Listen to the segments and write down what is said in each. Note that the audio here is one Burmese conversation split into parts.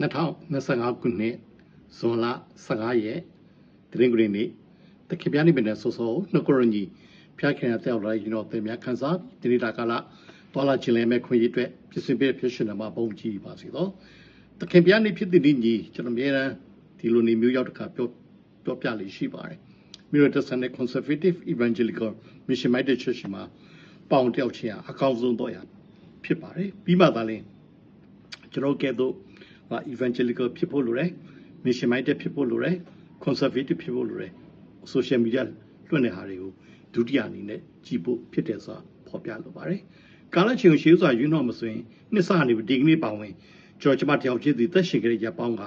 2025ခုနှစ်ဇွန်လ15ရက်တရင်ကလေးနေ့တခင်ပြားနေပင်နဲ့ဆောဆောနှုတ်ကရညီဖျားခင်ရတဲ့လိုက်ရင်တော့တင်များခန်းစားဒီနေ့တာကလာတော်လာချင်လဲမဲ့ခွင့်ရအတွက်ပြစ်စင်ပြဖြစ်ရှင်မှာပုံကြည့်ပါစီတော့တခင်ပြားနေဖြစ်တဲ့ဒီညီကျွန်တော်အများအားဒီလိုနေမျိုးရောက်တခါပြောပြောပြလေးရှိပါတယ်မြို့ရတဆန်တဲ့ conservative evangelical mission minded church မှာပေါင်တယောက်ချင်းအကောင်းဆုံးတော့ရဖြစ်ပါတယ်ပြီးမှသာလဲကျွန်တော်ကဲတော့ဟာ evangelical ဖြစ်ဖို့လိုတယ် mission minded ဖြစ်ဖို့လိုတယ် conservative ဖြစ်ဖို့လိုတယ် social media လွှင့်တဲ့ဟာတွေကိုဒုတိယအနေနဲ့ကြည့်ဖို့ဖြစ်တယ်ဆိုတာဖော်ပြလိုပါတယ်ကာလချင်းကိုရှေးစွာယူတော့မဆိုရင်နှစ်စနေဒီကနေ့ပါဝင်ကျွန်တော်ကျမတယောက်ချင်းစီသက်ရှင်ကြတဲ့ရပောင်းက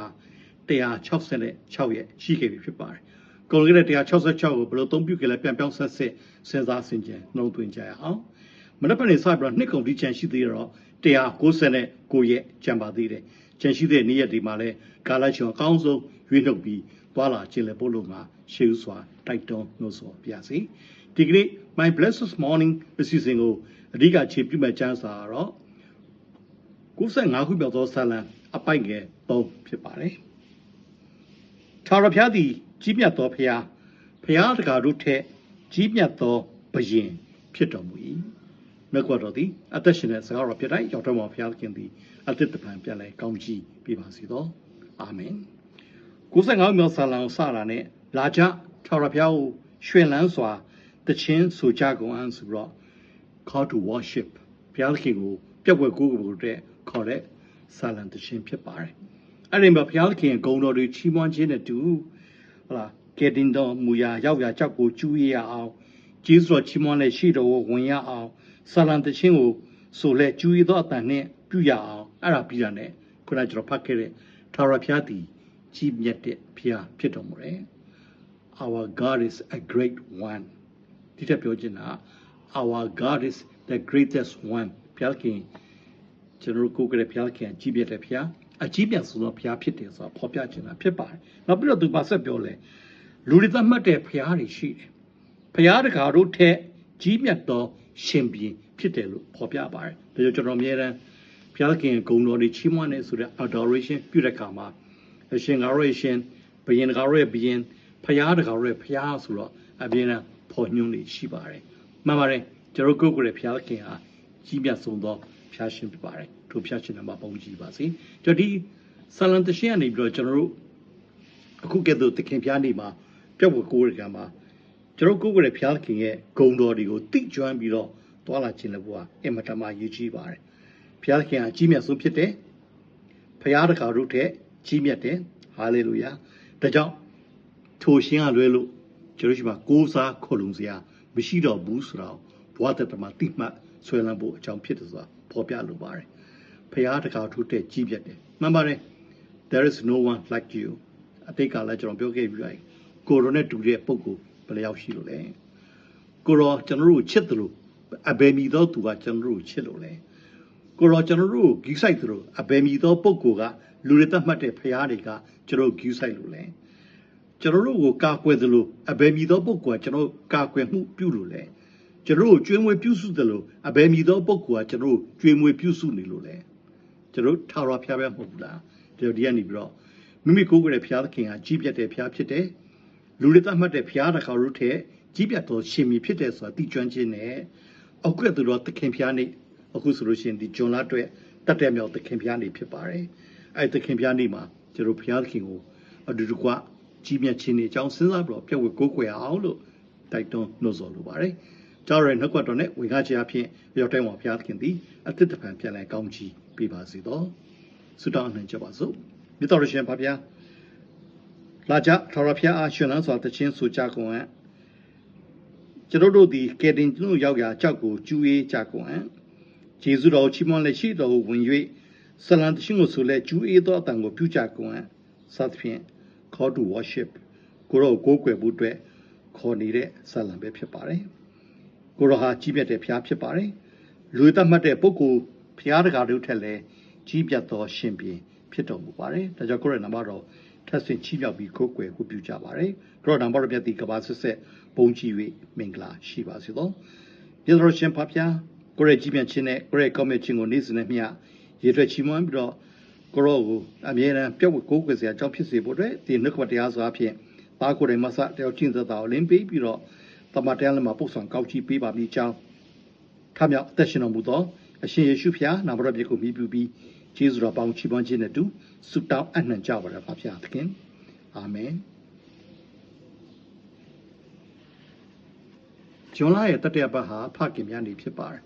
166ရက်ရှိခဲ့ပြီဖြစ်ပါတယ်ကုန်ကြတဲ့166ကိုဘယ်လိုသုံးပြုကြလဲပြန်ပြောင်းဆက်ဆက်စဉ်းစားဆင်ခြင်နှုံးသွင်းကြရအောင်မနက်ဖြန်နေစပြီးတော့နှစ်ကုန်ဒီချန်ရှိသေးတော့199ရက်ကျန်ပါသေးတယ် ကျန်ရှိတဲ့နေ့ရက်ဒီမှာလဲကာလချင်းအကောင်းဆုံးရွေးနှုတ်ပြီးသွားလာခြင်းလေပို့လို့မှာရှေးဥစွာတိုက်တွန်းနှုတ်ဆော်ပြစီဒီကနေ့ my blessed morning အစီအစဉ်ကိုအဓိကခြေပြုမဲ့ချမ်းစာတော့95ခုမြောက်သောဆာလံအပိုက်ငယ်3ဖြစ်ပါတယ်ထာဝရဘုရားသည် ကြီးမြတ်သောဘုရားဘုရားတကာတို့ထက်ကြီးမြတ်သောဘုရင်ဖြစ်တော်မူ၏ မြတ်ကွာတော်သည်အသက်ရှင်တဲ့စကားတော်ဖြစ်တိုင်းရောက်တော်မှာဘုရားခင်သည်အသက်တပံပြန်လဲကောင်းချီးပေးပါစေသောအာမင်95မြောက်ဆာလံကိုစတာနဲ့လာကြထာဝရဘုရားကိုရွှင်လန်းစွာတခြင်းဆိုကြကုန်အံ့ဆိုတော့ call to worship ဘုရားခင်ကိုပြက်ွက်ကိုးကိုတဲ့ခေါ်တဲ့ဆာလံတခြင်းဖြစ်ပါတယ်အဲ့ဒီမှာဘုရားခင်ဂုဏ်တော်တွေချီးမွမ်းခြင်းနဲ့တူဟလာကယ်တင်တော်မူရာရောက်ရာကြောက်ကိုကျူးရရအောင်ကျေးဇူးတော်ချီးမွမ်းတဲ့ရှိတော်ကိုဝင်ရအောင် ဆာလံတခြင်းကိုဆိုလဲကျူးရသောအတန်နဲ့ပြုရအောင်အဲ့ဒါပြီးတာနဲ့ခုနကျွန်တော်ဖတ်ခဲ့တဲ့ထာဝရဘုရားတည်ကြီးမြတ်တဲ့ဘုရားဖြစ်တော်မူတယ် our god is a great one ဒီတက်ပြောချင်တာ our god is the greatest one ဘုရားခင်ကျွန်တော်ကိုယ်ကလေးဘုရားခင်ကြီးမြတ်တဲ့ဘုရားအကြီးမြတ်ဆုံးသောဘုရားဖြစ်တယ်ဆိုတာဖော်ပြချင်တာဖြစ်ပါတယ်နောက်ပြီးတော့သူပါဆက်ပြောလဲလူတွေသတ်မှတ်တဲ့ဘုရားတွေရှိတယ်ဘုရားတကာတို့ထက်ကြီးမြတ်သောရှင်ဘီ ဖြစ်တယ်လို့ဖော်ပြပါတယ်ဒါကြောင့်ကျွန်တော်အမြဲတမ်းဘုရားခင်ဂုဏ်တော်တွေချီးမွမ်းနေဆိုတဲ့ adoration ပြုတဲ့အခါမှာအရှင်ကာရောရဲ့ရှင်ဘယင်ကာရောရဲ့ဘယင်ဖျားတကာရောရဲ့ဖျားဆိုတော့အပြင်းနဲ့ဖော်ညွှန်းနေရှိပါတယ်မှန်ပါတယ်ကျွန်တော်ကိုယ်ကိုယ်ရဲ့ဖျားခင်ဟာကြီးမြတ်ဆုံးသောဖျားရှင်ဖြစ်ပါတယ်ထိုဖျားရှင်မှာပုံကြည့်ပါစေကျွန်တော်ဒီဆလန်တရှင်ကနေပြီးတော့ကျွန်တော်တို့အခုကဲ့သို့တခင်ဖျားနေမှာပြက်ဝကိုးရကမှာကျွန်တော်ကိုယ်ကိုယ်ရဲ့ဖျားခင်ရဲ့ဂုံတော်တွေကိုတိကျွမ်းပြီးတော့ တွာလာခြင်းလည်းဘုရားအင်မတန်မှရည်ကြီးပါတယ်ဖျားခင်ဟာကြီးမြတ်ဆုံးဖြစ်တယ်ဖျားတကာတို့ထက်ကြီးမြတ်တယ်ဟာလေလုယာဒါကြောင့်ထိုရှင်ကလွဲလို့ကျွန်တော်ရှိမှာကိုးစားခေါ်လုံစရာမရှိတော့ဘူးဆိုတော့ဘဝတတမှာတိမှတ်ဆွဲလန်းဖို့အကြောင်းဖြစ်တယ်ဆိုတာဖော်ပြလိုပါတယ်ဖျားတကာထိုးတဲ့ကြီးမြတ်တယ်မှန်ပါတယ် there is no one like you အတိတ်ကလည်းကျွန်တော်ပြောခဲ့ပြီးပြီကိုရိုနဲ့တူတဲ့ပုံကိုဘယ်လျောက်ရှိလို့လဲကိုရောကျွန်တော်တို့ချစ်တယ်လို့ အဘယ်မီတော့သူကကျွန်တော်တို့ချစ်လို့လဲကိုရောကျွန်တော်တို့ဂိဆိုင်တယ်လို့အဘယ်မီတော့ပုံကိုကလူတွေတတ်မှတ်တဲ့ဖရားတွေကကျွန်တော်ဂူးဆိုင်လို့လဲကျွန်တော်တို့ကိုကာကွယ်သလိုအဘယ်မီသောပုဂ္ဂိုလ်ကကျွန်တော်ကာကွယ်မှုပြုလို့လဲကျွန်တော်တို့ကျွေးမွေးပြုစုသလိုအဘယ်မီသောပုဂ္ဂိုလ်ကကျွန်တော်တို့ကျွေးမွေးပြုစုနေလို့လဲကျွန်တော်ထာဝရဘုရားပဲမဟုတ်ဘူးလားဒီဒီကနေပြီးတော့မိမိကိုယ်ကိုယ်ရဲ့ဘုရားသခင်ဟာကြီးပြတ်တဲ့ဘုရားဖြစ်တယ်လူတွေတတ်မှတ်တဲ့ဘုရားတစ်ခါတို့ထက်ကြီးပြတ်သောရှင်မီဖြစ်တယ်ဆိုတာသိကျွမ်းခြင်းနဲ့ အခုကတည်းကသခင်ဘုရားနေအခုဆိုလို့ရှိရင်ဒီဂျွန်လာအတွက်တတ်တဲ့မြောက်သခင်ဘုရားနေဖြစ်ပါတယ်အဲ့သခင်ဘုရားနေ့မှာကျွန်တော်ဘုရားသခင်ကိုအတူတကွကြီးမြတ်ခြင်းတွေအကြောင်းစဉ်းစားပြီးတော့ပြည့်ဝကိုးကွယ်အောင်လို့တိုက်တွန်းနှိုးဆော်လိုပါတယ်။ကြောက်ရနှုတ်ကတော်နဲ့ဝေငှခြင်းအဖြစ်ရောက်တိုင်းမှာဘုရားသခင်သည်အသစ်တပံပြန်လဲကောင်းချီးပေးပါစေသော။ဆုတောင်းနှံကြပါစို့။မြတ်တော်ရှင်ဖဗျာလာကြထော်ရဖျားအားရှင်လန်းစွာတခြင်းဆိုကြကုန်အံ့ ကျွန်တော်တို့ဒီကယ်တင်ကျွန်တော်ရောက်ရာကြောက်ကိုကျူးရေးကြကုန်အံ့ဂျေဇုတော်ချီးမွမ်းလက်ရှိတော်ကိုဝင်၍ဆလန်တရှင်ကိုဆိုလဲကျူးအေးသောအတန်ကိုပြုကြကုန်အံ့စသဖြင့် call to worship ကိုရောကိုးကွယ်ဖို့အတွက်ခေါ်နေတဲ့ဆလံပဲဖြစ်ပါတယ်ကိုရောဟာကြီးပြတ်တဲ့ဘုရားဖြစ်ပါတယ်လူသတ်မှတ်တဲ့ပုဂ္ဂိုလ်ဘုရားတကာတို့ထက်လည်းကြီးပြတ်သောရှင်ပြန်ဖြစ်တော်မူပါတယ်ဒါကြောင့်ကိုရောနံပါတ်တော် ထပ်ဆင့်ချီးမြှောက်ပြီးကိုးကွယ်ကိုပြုကြပါတယ်ကိုရောနံပါတ်တော်မြတ်ဒီကဘာဆက်ဆက်ပုံကြည့်၍မင်္ဂလာရှိပါစေသောယေရုရှင်ဖဖျားကိုရဲကြီးပြတ်ခြင်းနဲ့ကိုရဲကောင်းမြတ်ခြင်းကိုနေ့စဉ်နဲ့မျှရေထွက်ချီးမွမ်းပြီးတော့ကိုရောကိုအမြဲတမ်းပြုတ်ဝကိုးကွယ်စရာအကြောင်းဖြစ်စေဖို့အတွက်ဒီနှုတ်ကပတ်တရားစွာဖြင့်သားကိုယ်တိုင်မဆတယောက်ချင်းသက်သာကိုလင်းပေးပြီးတော့တမန်တရားလည်းမှာပုတ်ဆောင်ကောက်ချီးပေးပါပြီကြောင်းထမြောက်အသက်ရှင်တော်မူသောအရှင်ယေရှုဖျားနာမတော်မြတ်ကိုမြည်ပြုပြီး ကျေးဇူးတော်ပေါင်းချီးပွားခြင်းနဲ့တူဆုတောင်းအနှံကြပါရပါဖျားသခင်အာမင်ဂျွန်လာရဲ့တတရပတ်ဟာဖခင်များနေဖြစ်ပါတယ်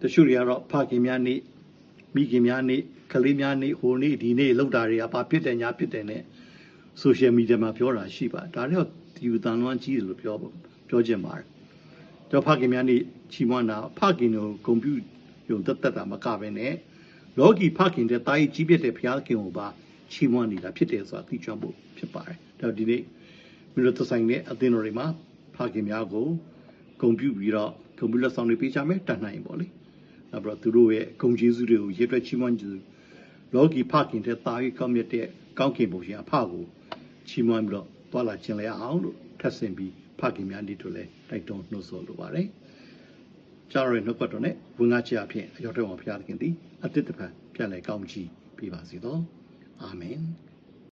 တချို့တွေကတော့ဖခင်များနေမိခင်များနေကလေးများနေဟိုနေ့ဒီနေ့လောက်တာတွေကဘာဖြစ်တယ်ညာဖြစ်တယ်နဲ့ဆိုရှယ်မီဒီယာမှာပြောတာရှိပါဒါတော့ဒီယူတန်လွမ်းကြီးတယ်လို့ပြောပြောချင်ပါတယ်တော့ဖခင်များနေချီးမွမ်းတာဖခင်ကိုဂုဏ်ပြု ယုံတက်တက်တာမကပဲနဲ့လောကီဖခင်တဲ့တာကြီးကြီးပြတဲ့ဘုရားခင်ကိုပါချီးမွမ်းနေတာဖြစ်တယ်ဆိုတာသိကြဖို့ဖြစ်ပါတယ်ဒါဒီနေ့မိတို့သဆိုင်တဲ့အသင်းတော်တွေမှာဖခင်များကိုဂုဏ်ပြုပြီးတော့ဂုဏ်ပြုလက်ဆောင်တွေပေးကြမယ်တတ်နိုင်ပေါ့လေနောက်ပြီးတော့သူတို့ရဲ့ဂုဏ်ကျေးဇူးတွေကိုရေတွက်ချီးမွမ်းကြည့်လောကီဖခင်တဲ့တာကြီးကောင်းမြတ်တဲ့ကောင်းကင်ဘုရားအဖကိုချီးမွမ်းပြီးတော့တွာလာခြင်းလဲအောင်လို့ထပ်ဆင်ပြီးဖခင်များနေတို့လဲတိုက်တွန်းနှိုးဆော်လိုပါတယ်။ ကြားရတဲ့နှုတ်ကတော်နဲ့ဝင်ငါချအဖြစ်အရောတော်ဘုရားသခင်သည်အတ္တတပံပြန်လဲကောင်းချီးပေးပါစေသော။အာမင်။